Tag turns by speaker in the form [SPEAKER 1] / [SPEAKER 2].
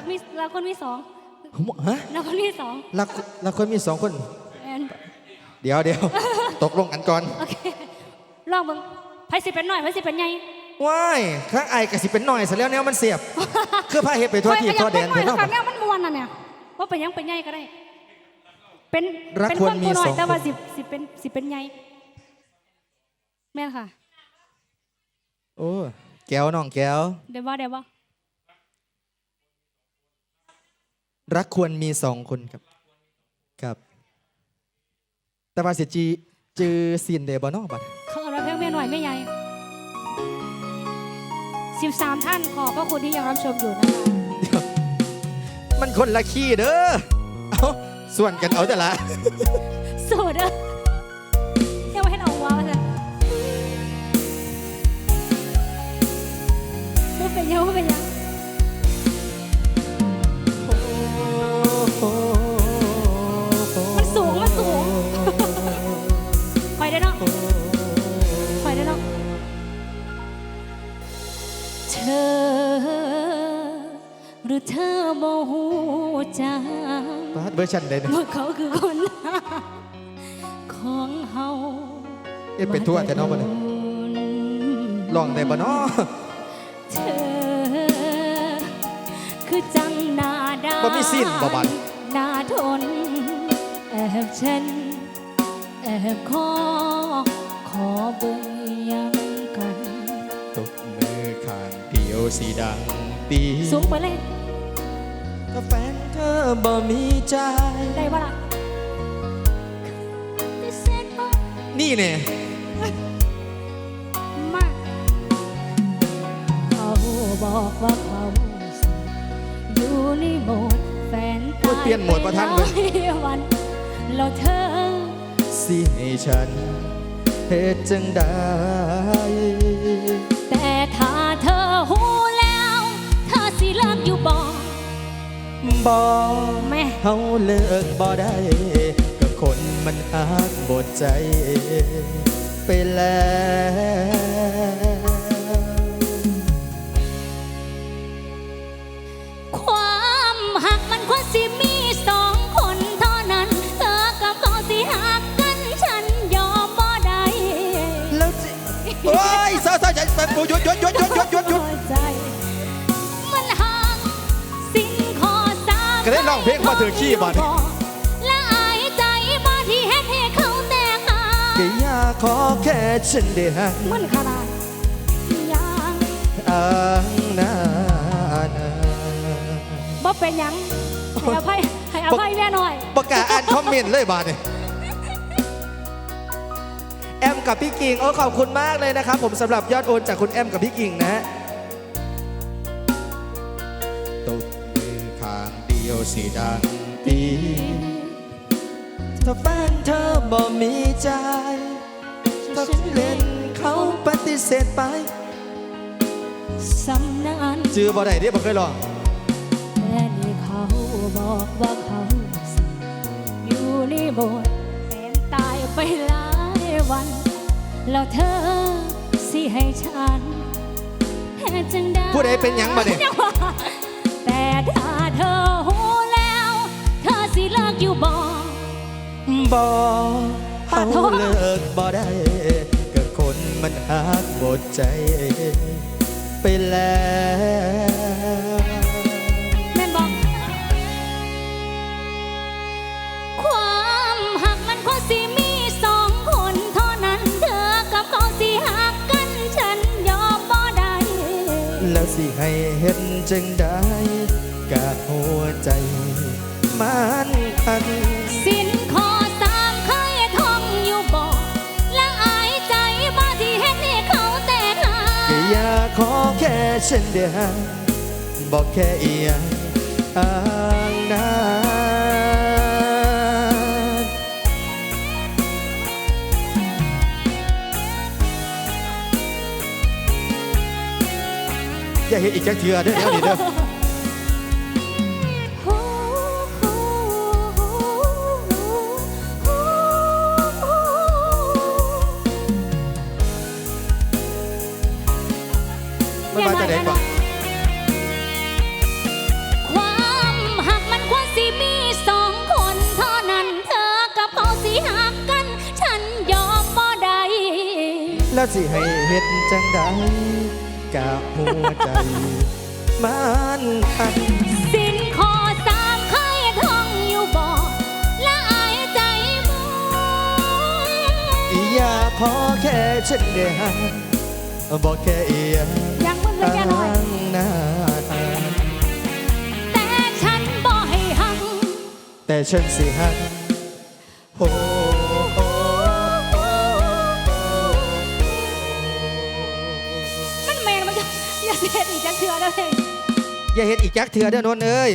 [SPEAKER 1] รักมีรักคนมีสอง
[SPEAKER 2] ฮะ
[SPEAKER 1] รักคนมีสอง
[SPEAKER 2] รักรักคนมีสองคน
[SPEAKER 1] แอน
[SPEAKER 2] เดี๋ยวเดี๋ยว ตกลงกันก่อน
[SPEAKER 1] โอเคลองเบิ่งไผสิเป็นน้อยไผสิเป็นใหญ่
[SPEAKER 2] ว้ายข้างไอ้กสิเป็นหน่อยซะแล้วแนวมันเสียบ คือพาเฮ็ดไปทั่วที่ทั่วแดน
[SPEAKER 1] ไป
[SPEAKER 2] เถอะ
[SPEAKER 1] เนาะ
[SPEAKER 2] เนาะ
[SPEAKER 1] แนวมันม่วนน่ะเนี่ยว่าเป็นหยังเป็นใหญ่ก็ได้ เป็น
[SPEAKER 2] รัก
[SPEAKER 1] เป็น
[SPEAKER 2] คว
[SPEAKER 1] ค
[SPEAKER 2] ร
[SPEAKER 1] น
[SPEAKER 2] มี
[SPEAKER 1] ผู้น้อ
[SPEAKER 2] ส
[SPEAKER 1] ย
[SPEAKER 2] อง
[SPEAKER 1] แต่ว่า
[SPEAKER 2] คน
[SPEAKER 1] สิสิเป็นสิเป็นใหญ่แม่นค่ะ
[SPEAKER 2] โอ้แก้วน้องแก้ว
[SPEAKER 1] เดี๋ยวว่าเดี๋ยวว่า
[SPEAKER 2] รักควรมีสองคนครับครับ แต่ว่าสิจีจือซีนเดบ่เนาะบัด
[SPEAKER 1] เขาเอาเราเพียงแม่หน่อยไม่ใหญ่สิบสามท่านขอบพระคุณที่ยังรับชมอยู่นะคะ
[SPEAKER 2] มันคนละขี้เด้อเอาส่วนกันเอาแต่ละ
[SPEAKER 1] โสดอะเรียกว่าให้เอาว้าวจ้ะว่าเป็นยังว่าเป็นยัง หจัง
[SPEAKER 2] บาดเวอร์ชันใดเนี่ย
[SPEAKER 1] ว่าเขาคือคนของเฮา
[SPEAKER 2] เอ็ดเป็นทั่วแต่เนาะบ่เนี่ยลองได้บ่เนาะ
[SPEAKER 1] เธอ คือจังหนาดา
[SPEAKER 2] บ่มีสิ้นบ่บัด
[SPEAKER 1] หนาทนแอบฉันแอบขอขอเบิ่งยังกัน
[SPEAKER 2] ตบมือข้างเดียวสีดังตี
[SPEAKER 1] สูงไปเลย
[SPEAKER 2] ถ้าแฟนเธอบ่มีใจ
[SPEAKER 1] ได้ปะล่ะพิเศษมาก
[SPEAKER 2] นี่เนี่ย
[SPEAKER 1] มากเขาบอกว่าเขาโสดอยู่ในโหมดแฟนตาย
[SPEAKER 2] เปลี่ยนโหมดประทันเลย
[SPEAKER 1] ไปหลายวันแล้วเธอ
[SPEAKER 2] สิให้ฉันเฮ็ดจังได้
[SPEAKER 1] บ่แม่
[SPEAKER 2] เฮาเลิกบ่ได้กับคนมันหักบดใจ ไปแล้ว
[SPEAKER 1] ความหักมันควรสิมีสองคนเท่านั้น เธอกับเขาสิหักกันฉันยอมบ่ได้
[SPEAKER 2] แล้วสิโอ้ยเศร้าๆใจหยุดหยุดหยุดหยุดหยุดหยุด ร้องเพลงมาถือขี้บ่เนี่ย
[SPEAKER 1] และอายใจบ่ที่เฮ็ดให้เขาแตกหั
[SPEAKER 2] ก็
[SPEAKER 1] ก
[SPEAKER 2] อยากขอแค่ฉันได้หัก
[SPEAKER 1] มันขนาดยัง
[SPEAKER 2] อ้างนาน
[SPEAKER 1] บ่เป็นหยังให้อภัยให้อภัยแม่หน่อย
[SPEAKER 2] ประกล้าศอ่านคอมเมนต์เลยบาดเนี่ยแอมกับพี่กิ่งโอ้ขอบคุณมากเลยนะครับผมสำหรับยอดโอนจากคุณแอมกับพี่กิ่งนะฮะ สีดังตีถ้าแฟนเธอบ่มีใจถ้าเล่นเขาปฏิเสธไป
[SPEAKER 1] สำนาน
[SPEAKER 2] จือบ่ได้เดิบ่เคยลอง
[SPEAKER 1] แต่นี่เขาบอกว่าเขาสิอยู่ในโบสถ์แฟนตายไปหลายวัน แล้วเธอสิให้ฉันเฮ็ดจังได้
[SPEAKER 2] ผู้ใดเป็นหยังบ่เนี่ย
[SPEAKER 1] แต่ถ้าเธอ อยู่บ่
[SPEAKER 2] บ่เขา
[SPEAKER 1] โทษ
[SPEAKER 2] เลิกบ่ได้กับคนมันหักบดใจ ไปแล้ว
[SPEAKER 1] แม่นบอกความหักมันควสิมีสองคนเท่านั้นเธอกับเขาสิหักกันฉันยอมบ่ได้
[SPEAKER 2] แล้วสิให้เห็นจังได้กะหัวใจมัน พัน
[SPEAKER 1] สินขอสามเคยท่องอยู่บ่และอายใจบ่ที่เฮ็ดให้เขาแตกหั
[SPEAKER 2] ก็
[SPEAKER 1] ก
[SPEAKER 2] อยากขอแค่ฉันเดียวบอกแค่เอียงอ้างนานอย่าเห็นอีกจักเถื่อเด้อเดี๋ยวนี้เด้อ แล้วสิให้เฮ็ดจังใดกับหัวใจ มันทัน
[SPEAKER 1] สินขอสามเคยท่องอยู่บ่ละอายใจบ่
[SPEAKER 2] อยากขอแค่ฉันได้หักบอกแค่เอีย
[SPEAKER 1] ยังมึงเลยแค่น้อย
[SPEAKER 2] หน้า
[SPEAKER 1] แต่ฉันบ่ให้หัก
[SPEAKER 2] แต่ฉันสิหักโอ้ อ
[SPEAKER 1] ย่าเห็นอีกแจ็คเถื่อ
[SPEAKER 2] นเดอีกจักเถื่อเด้อนนเอ้ย